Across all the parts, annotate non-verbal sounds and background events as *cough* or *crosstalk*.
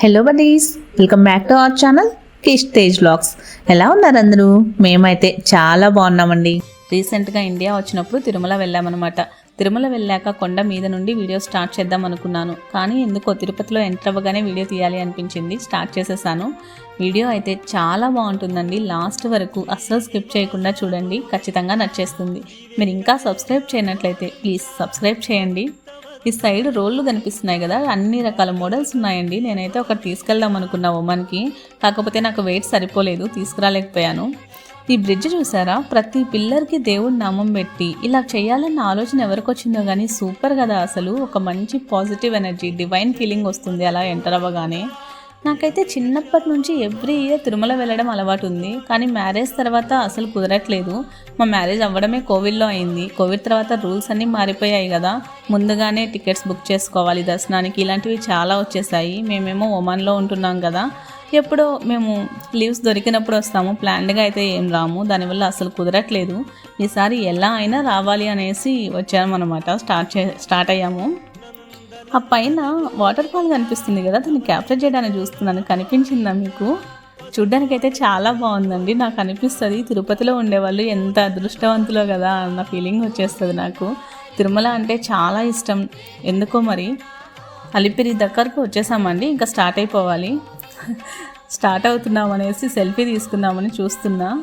Hello buddies welcome back to our channel Kish Tej vlogs ఎలా ఉన్నారు అందరూ? మేమైతే చాలా బాగున్నామండి. రీసెంట్గా ఇండియా వచ్చినప్పుడు తిరుమల వెళ్ళామన్నమాట. తిరుమల వెళ్ళాక కొండ మీద నుండి వీడియో స్టార్ట్ చేద్దాం అనుకున్నాను. కానీ ఎందుకో తిరుపతిలో ఎంటర్ అవ్వగానే వీడియో తీయాలి అనిపించింది. స్టార్ట్ చేసేసాను. వీడియో అయితే చాలా బాగుంటుందండి. లాస్ట్ వరకు అస్సలు స్కిప్ చేయకుండా చూడండి. ఖచ్చితంగా నచ్చేస్తుంది. మీరు ఇంకా సబ్స్క్రైబ్ చేయనట్లయితే ప్లీజ్ సబ్స్క్రైబ్ చేయండి. ఈ సైడ్ రోళ్ళు కనిపిస్తున్నాయి కదా అన్ని రకాల మోడల్స్ ఉన్నాయండి. నేనైతే ఒకటి తీసుకెళ్దాం అనుకున్నా ఉమెన్కి. కాకపోతే నాకు వెయిట్ సరిపోలేదు తీసుకురాలేకపోయాను. ఈ బ్రిడ్జ్ చూసారా? ప్రతి పిల్లర్కి దేవుడి నామం పెట్టి ఇలా చేయాలన్న ఆలోచన ఎవరికి వచ్చిందో కానీ సూపర్ కదా అసలు. ఒక మంచి పాజిటివ్ ఎనర్జీ డివైన్ ఫీలింగ్ వస్తుంది అలా ఎంటర్ అవ్వగానే. నాకైతే చిన్నప్పటి నుంచి ఎవ్రీ ఇయర్ తిరుమల వెళ్ళడం అలవాటు ఉంది. కానీ మ్యారేజ్ తర్వాత అసలు కుదరట్లేదు. మా మ్యారేజ్ అవ్వడమే కోవిడ్లో అయింది. కోవిడ్ తర్వాత రూల్స్ అన్నీ మారిపోయాయి కదా. ముందుగానే టికెట్స్ బుక్ చేసుకోవాలి. దర్శనానికి ఇలాంటివి చాలా వచ్చేసాయి. మేమేమో ఒమాన్లో ఉంటున్నాం కదా. ఎప్పుడో మేము లీవ్స్ దొరికినప్పుడు వస్తాము. ప్లాన్డ్గా అయితే ఏం రాము. దానివల్ల అసలు కుదరట్లేదు. ఈసారి ఎలా అయినా రావాలి అనేసి వచ్చామన్నమాట. స్టార్ట్ చే స్టార్ట్ అయ్యాము. ఆ పైన వాటర్ ఫాల్ కనిపిస్తుంది కదా దాన్ని క్యాప్చర్ చేయడానికి చూస్తున్నాను. కనిపించిందా మీకు? చూడ్డానికైతే చాలా బాగుందండి. నాకు అనిపిస్తుంది తిరుపతిలో ఉండేవాళ్ళు ఎంత అదృష్టవంతులో కదా అన్న ఫీలింగ్ వచ్చేస్తుంది నాకు. తిరుమల అంటే చాలా ఇష్టం. ఎందుకో మరి? అలిపిరి దగ్గరకు వచ్చేసామండి. ఇంకా స్టార్ట్ అయిపోవాలి. *laughs* స్టార్ట్ అవుతున్నాం అనేసి సెల్ఫీ తీసుకుందామని చూస్తున్నా.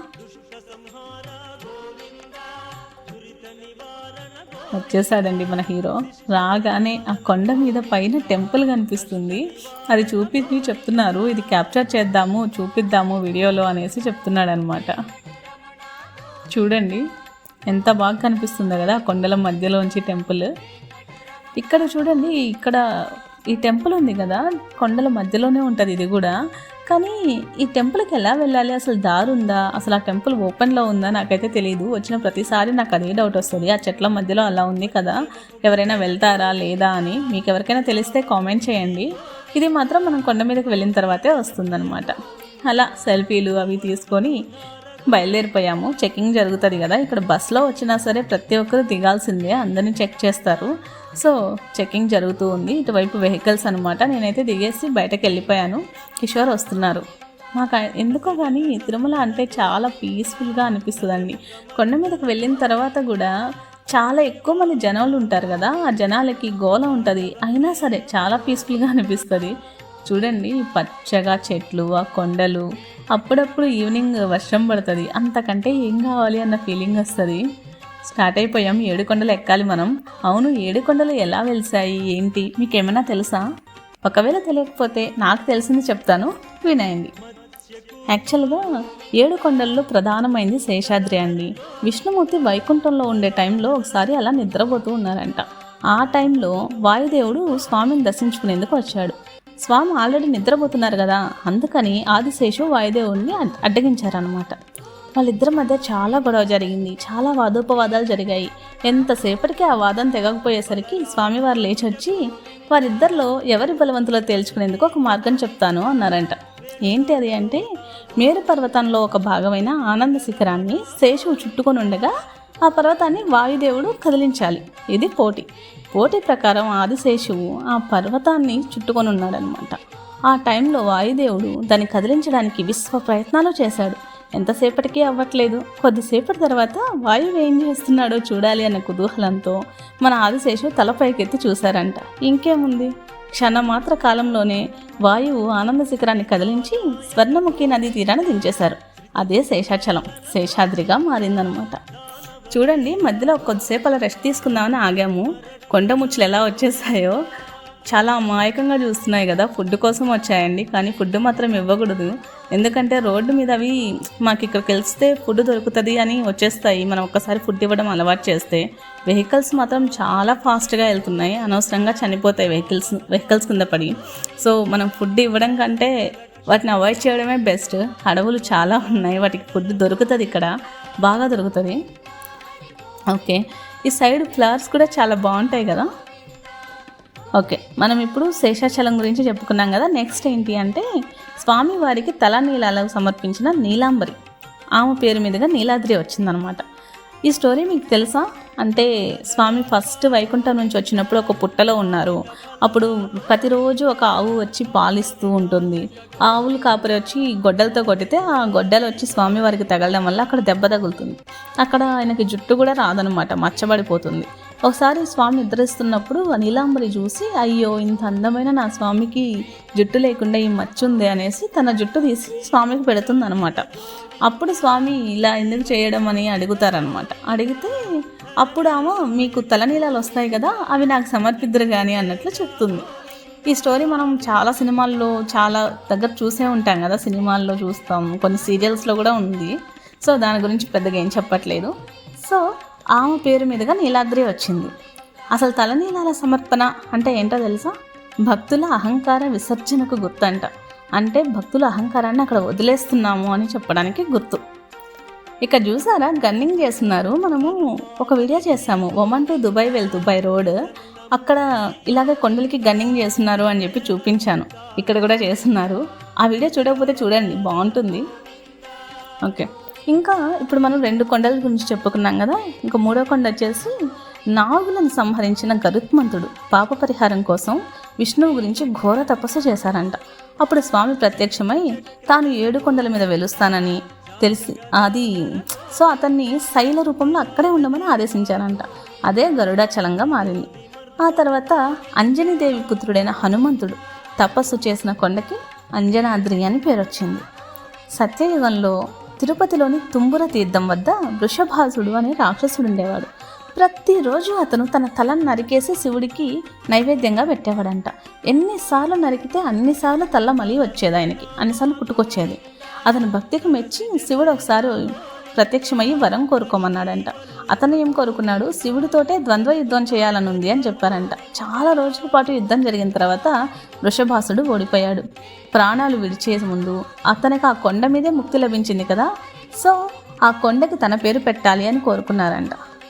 వచ్చేసాడండి మన హీరో. రాగానే ఆ కొండ మీద పైన టెంపుల్ కనిపిస్తుంది. అది చూపించి చెప్తున్నారు. ఇది క్యాప్చర్ చేద్దాము చూపిద్దాము వీడియోలో అనేసి చెప్తున్నాడు అనమాట చూడండి ఎంత బాగా కనిపిస్తుందో కదా ఆ కొండల మధ్యలోంచి టెంపుల్. ఇక్కడ చూడండి ఇక్కడ ఈ టెంపుల్ ఉంది కదా కొండల మధ్యలోనే ఉంటుంది ఇది కూడా. కానీ ఈ టెంపుల్కి ఎలా వెళ్ళాలి? అసలు దారి ఉందా? అసలు ఆ టెంపుల్ ఓపెన్లో ఉందా? నాకైతే తెలియదు వచ్చిన ప్రతిసారి నాకు అదే డౌట్ వస్తుంది. ఆ చెట్ల మధ్యలో అలా ఉంది కదా ఎవరైనా వెళ్తారా లేదా అని మీకు ఎవరికైనా తెలిస్తే కామెంట్ చేయండి. ఇది మాత్రం మనం కొండ మీదకి వెళ్ళిన తర్వాతే వస్తుందన్నమాట. అలా సెల్ఫీలు అవి తీసుకొని బయలుదేరిపోయాము. చెకింగ్ జరుగుతుంది కదా. ఇక్కడ బస్సులో వచ్చినా సరే ప్రతి ఒక్కరు దిగాల్సిందే. అందరినీ చెక్ చేస్తారు. సో చెకింగ్ జరుగుతూ ఉంది. ఇటువైపు వెహికల్స్ అనమాట నేనైతే దిగేసి బయటకు వెళ్ళిపోయాను కిషోర్ వస్తున్నారు. మాకు ఎందుకో కానీ తిరుమల అంటే చాలా పీస్ఫుల్గా అనిపిస్తుందండి. కొండ మీదకి వెళ్ళిన తర్వాత కూడా చాలా ఎక్కువ మంది జనాలు ఉంటారు కదా. ఆ జనాలకి గోల ఉంటుంది. అయినా సరే చాలా పీస్ఫుల్గా అనిపిస్తుంది. చూడండి పచ్చగా చెట్లు ఆ కొండలు. అప్పుడప్పుడు ఈవినింగ్ వర్షం పడుతుంది. అంతకంటే ఏం కావాలి అన్న ఫీలింగ్ వస్తుంది. స్టార్ట్ అయిపోయాం. ఏడుకొండలు ఎక్కాలి మనం. అవును ఏడుకొండలు ఎలా వెలిసాయి? ఏంటి? మీకేమైనా తెలుసా? ఒకవేళ తెలియకపోతే నాకు తెలిసింది చెప్తాను. వినాయండి యాక్చువల్గా ఏడు కొండల్లో ప్రధానమైంది శేషాద్రి అండి. విష్ణుమూర్తి వైకుంఠంలో ఉండే టైంలో ఒకసారి అలా నిద్రపోతూ ఉన్నారంట. ఆ టైంలో వాయుదేవుడు స్వామిని దర్శించుకునేందుకు వచ్చాడు. స్వామి ఆల్రెడీ నిద్రపోతున్నారు కదా అందుకని ఆదిశేషు వాయుదేవుడిని అడ్డగించారనమాట వాళ్ళిద్దరి మధ్య చాలా గొడవ జరిగింది చాలా వాదోపవాదాలు జరిగాయి. ఎంతసేపటికి ఆ వాదం తెగకపోయేసరికి స్వామివారు లేచొచ్చి వారిద్దరిలో ఎవరి బలవంతులో తేల్చుకునేందుకు ఒక మార్గం చెప్తాను అన్నారంట. ఏంటి అది అంటే మేరు పర్వతంలో ఒక భాగమైన ఆనంద శిఖరాన్ని శేషువు చుట్టుకొని ఉండగా ఆ పర్వతాన్ని వాయుదేవుడు కదిలించాలి. ఇది పోటీ. పోటీ ప్రకారం ఆదిశేషువు ఆ పర్వతాన్ని చుట్టుకొని ఉన్నాడనమాట ఆ టైంలో వాయుదేవుడు దాన్ని కదిలించడానికి విశ్వ ప్రయత్నాలు చేశాడు. ఎంతసేపటికి అవ్వట్లేదు. కొద్దిసేపటి తర్వాత వాయువు ఏం చేస్తున్నాడో చూడాలి అన్న కుతూహలంతో మన ఆదిశేషు తలపైకెత్తి చూశారంట. ఇంకేముంది? క్షణమాత్ర కాలంలోనే వాయువు ఆనంద శిఖరాన్ని కదిలించి స్వర్ణముఖి నదీ తీరాన్ని దించేశారు. అదే శేషాచలం. శేషాద్రిగా మారిందనమాట చూడండి మధ్యలో కొద్దిసేపు అలా రెస్ట్ తీసుకుందామని ఆగాము. కొండ ముచ్చులు ఎలా వచ్చేసాయో చాలా అమాయకంగా చూస్తున్నాయి కదా ఫుడ్ కోసం వచ్చాయండి. కానీ ఫుడ్ మాత్రం ఇవ్వకూడదు. ఎందుకంటే రోడ్డు మీద అవి మాకు ఇక్కడ వెళ్తే ఫుడ్ దొరుకుతుంది అని వచ్చేస్తాయి. మనం ఒక్కసారి ఫుడ్ ఇవ్వడం అలవాటు చేస్తే వెహికల్స్ మాత్రం చాలా ఫాస్ట్గా వెళ్తున్నాయి. అనవసరంగా చనిపోతాయి వెహికల్స్ వెహికల్స్ కింద పడి. సో మనం ఫుడ్ ఇవ్వడం కంటే వాటిని అవాయిడ్ చేయడమే బెస్ట్. అడవులు చాలా ఉన్నాయి. వాటికి ఫుడ్ దొరుకుతుంది ఇక్కడ. బాగా దొరుకుతుంది. ఓకే. ఈ సైడ్ ఫ్లవర్స్ కూడా చాలా బాగుంటాయి కదా? ఓకే. మనం ఇప్పుడు శేషాచలం గురించి చెప్పుకున్నాం కదా? నెక్స్ట్ ఏంటి అంటే స్వామివారికి తల నీలాలకు సమర్పించిన నీలాంబరి. ఆమె పేరు మీదుగా నీలాద్రి వచ్చిందనమాట. ఈ స్టోరీ మీకు తెలుసా? అంటే స్వామి ఫస్ట్ వైకుంఠం నుంచి వచ్చినప్పుడు ఒక పుట్టలో ఉన్నారు. అప్పుడు ప్రతిరోజు ఒక ఆవు వచ్చి పాలిస్తూ ఉంటుంది. ఆ ఆవులు కాపరి వచ్చి గొడ్డలతో కొట్టితే ఆ గొడ్డలు వచ్చి స్వామి వారికి తగలడం వల్ల అక్కడ దెబ్బ తగులుతుంది. అక్కడ ఆయనకి జుట్టు కూడా రాదనమాట మచ్చబడిపోతుంది. ఒకసారి స్వామి నిద్రిస్తున్నప్పుడు ఆ నీలాంబరి చూసి అయ్యో ఇంత అందమైన నా స్వామికి జుట్టు లేకుండా ఈ మచ్చుంది అనేసి తన జుట్టు తీసి స్వామికి పెడుతుంది అనమాట అప్పుడు స్వామి ఇలా ఎందుకు చేయడం అని అడుగుతారనమాట అడిగితే అప్పుడు ఆమె మీకు తలనీలాలు వస్తాయి కదా అవి నాకు సమర్పిద్దరు కానీ అన్నట్లు చెప్తుంది. ఈ స్టోరీ మనం చాలా సినిమాల్లో చాలా దగ్గర చూసే ఉంటాం కదా సినిమాల్లో చూస్తాం కొన్ని సీరియల్స్లో కూడా ఉంది. సో దాని గురించి పెద్దగా ఏం చెప్పట్లేదు. సో ఆమె పేరు మీదుగా నీలాద్రి వచ్చింది. అసలు తలనీలాల సమర్పణ అంటే ఏంటో తెలుసా? భక్తుల అహంకార విసర్జనకు గుర్తంట. అంటే భక్తుల అహంకారాన్ని అక్కడ వదిలేస్తున్నాము అని చెప్పడానికి గుర్తు. ఇక చూసారా? గన్నింగ్ చేస్తున్నారు. మనము ఒక వీడియో చేసాము ఒమన్ టు దుబాయ్ వెళ్తూ బై రోడ్ అక్కడ ఇలాగే కొండలకి గన్నింగ్ చేస్తున్నారు అని చెప్పి చూపించాను. ఇక్కడ కూడా చేస్తున్నారు. ఆ వీడియో చూడకపోతే చూడండి. బాగుంటుంది. ఓకే. ఇంకా ఇప్పుడు మనం రెండు కొండల గురించి చెప్పుకున్నాం కదా ఇంకా మూడో కొండ వచ్చేసి నాగులను సంహరించిన గరుత్మంతుడు పాప పరిహారం కోసం విష్ణువు గురించి ఘోర తపస్సు చేశారంట. అప్పుడు స్వామి ప్రత్యక్షమై తాను ఏడు కొండల మీద వెలుస్తానని తెలిసి అది సో అతన్ని శైల రూపంలో అక్కడే ఉండమని ఆదేశించారంట. అదే గరుడాచలంగా మారింది. ఆ తర్వాత అంజనీదేవి పుత్రుడైన హనుమంతుడు తపస్సు చేసిన కొండకి అంజనాద్రి అని పేరొచ్చింది. సత్యయుగంలో తిరుపతిలోని తుంబుర తీర్థం వద్ద వృషభాసుడు అనే రాక్షసుడు ఉండేవాడు. ప్రతిరోజు అతను తన తలను నరికేసి శివుడికి నైవేద్యంగా పెట్టేవాడంట. ఎన్నిసార్లు నరికితే అన్నిసార్లు తల్ల మళ్ళీ వచ్చేది ఆయనకి అన్నిసార్లు పుట్టుకొచ్చేది. అతని భక్తికి మెచ్చి శివుడు ఒకసారి ప్రత్యక్షమయ్యి వరం కోరుకోమన్నాడంట. అతను ఏం కోరుకున్నాడు? శివుడితోటే ద్వంద్వ యుద్ధం చేయాలని ఉంది అని చెప్పారంట. చాలా రోజుల పాటు యుద్ధం జరిగిన తర్వాత వృషభాసుడు ఓడిపోయాడు. ప్రాణాలు విడిచే ముందు అతనికి ఆ కొండ మీదే ముక్తి లభించింది కదా? సో ఆ కొండకి తన పేరు పెట్టాలి అని కోరుకున్నారంట.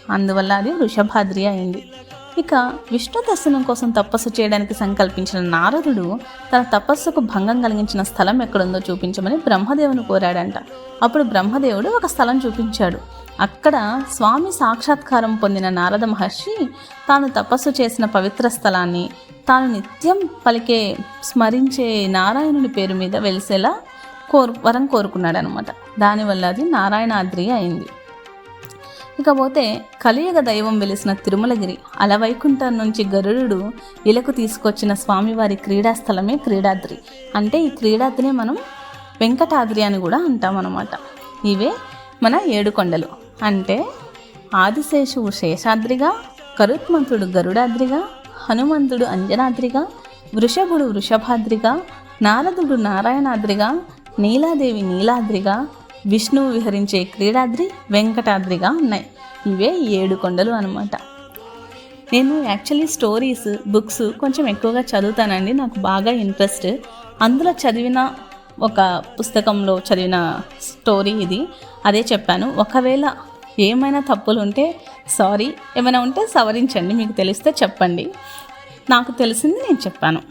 అందువల్ల అది వృషభాద్రి అయింది. ఇక విష్ణు దర్శనం కోసం తపస్సు చేయడానికి సంకల్పించిన నారదుడు తన తపస్సుకు భంగం కలిగించిన స్థలం ఎక్కడుందో చూపించమని బ్రహ్మదేవుని కోరాడంట. అప్పుడు బ్రహ్మదేవుడు ఒక స్థలం చూపించాడు. అక్కడ స్వామి సాక్షాత్కారం పొందిన నారద మహర్షి తాను తపస్సు చేసిన పవిత్ర స్థలాన్ని తాను నిత్యం పలికే స్మరించే నారాయణుని పేరు మీద వెలిసేలా కోరు వరం కోరుకున్నాడనమాట దానివల్ల అది నారాయణాద్రి అయింది. ఇకపోతే కలియుగ దైవం వెలిసిన తిరుమలగిరి అలవైకుంఠం నుంచి గరుడు ఇలకు తీసుకొచ్చిన స్వామివారి క్రీడాస్థలమే క్రీడాద్రి. అంటే ఈ క్రీడాద్రినే మనం వెంకటాద్రి అని కూడా అంటామన్నమాట. ఇవే మన ఏడు కొండలు. అంటే ఆదిశేషువు శేషాద్రిగా కరుత్మంతుడు గరుడాద్రిగా హనుమంతుడు అంజనాద్రిగా వృషభుడు వృషభాద్రిగా నారదుడు నారాయణాద్రిగా నీలాదేవి నీలాద్రిగా విష్ణువు విహరించే క్రీడాద్రి వెంకటాద్రిగా ఉన్నాయి. ఇవే ఏడు కొండలు అనమాట నేను యాక్చువల్లీ స్టోరీస్ బుక్స్ కొంచెం ఎక్కువగా చదువుతానండి. నాకు బాగా ఇంట్రెస్ట్. అందులో చదివిన ఒక పుస్తకంలో చదివిన స్టోరీ ఇది. అదే చెప్పాను. ఒకవేళ ఏమైనా తప్పులు ఉంటే సారీ ఏమైనా ఉంటే సవరించండి. మీకు తెలిస్తే చెప్పండి. నాకు తెలిసింది నేను చెప్పాను.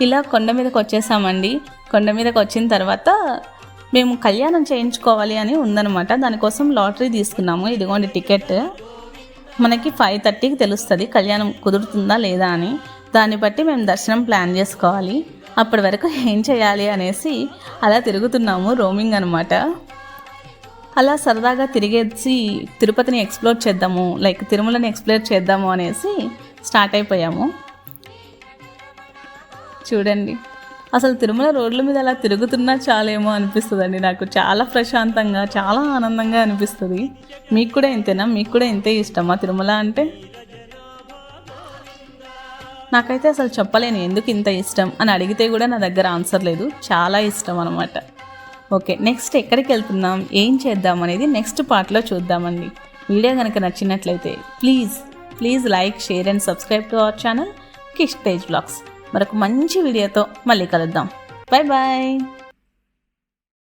ఇలా కొండ మీదకి వచ్చేసామండి కొండ మీదకి వచ్చిన తర్వాత మేము కళ్యాణం చేయించుకోవాలి అని ఉందనమాట దానికోసం లాటరీ తీసుకున్నాము. ఇదిగోండి టికెట్. మనకి ఫైవ్ థర్టీకి తెలుస్తుంది కళ్యాణం కుదురుతుందా లేదా అని. దాన్ని బట్టి మేము దర్శనం ప్లాన్ చేసుకోవాలి. అప్పటి వరకు ఏం చేయాలి అనేసి అలా తిరుగుతున్నాము రోమింగ్ అనమాట అలా సరదాగా తిరిగేసి తిరుపతిని ఎక్స్ప్లోర్ చేద్దాము లైక్ తిరుమలని ఎక్స్ప్లోర్ చేద్దాము అనేసి స్టార్ట్ అయిపోయాము. చూడండి. అసలు తిరుమల రోడ్ల మీద అలా తిరుగుతున్నా చాలేమో అనిపిస్తుందండి నాకు. చాలా ప్రశాంతంగా చాలా ఆనందంగా అనిపిస్తుంది. మీకు కూడా ఇంతేనా? మీకు కూడా ఇంతే ఇష్టమా తిరుమల అంటే? నాకైతే అసలు చెప్పలేను ఎందుకు ఇంత ఇష్టం అని అడిగితే కూడా నా దగ్గర ఆన్సర్ లేదు. చాలా ఇష్టం అనమాట ఓకే నెక్స్ట్ ఎక్కడికి వెళ్తున్నాం? ఏం చేద్దాం అనేది నెక్స్ట్ పార్ట్లో చూద్దామండి. వీడియో కనుక నచ్చినట్లయితే please please like share and subscribe to our channel Kish page vlogs. మరొక మంచి వీడియోతో మళ్ళీ కలుద్దాం. Bye bye.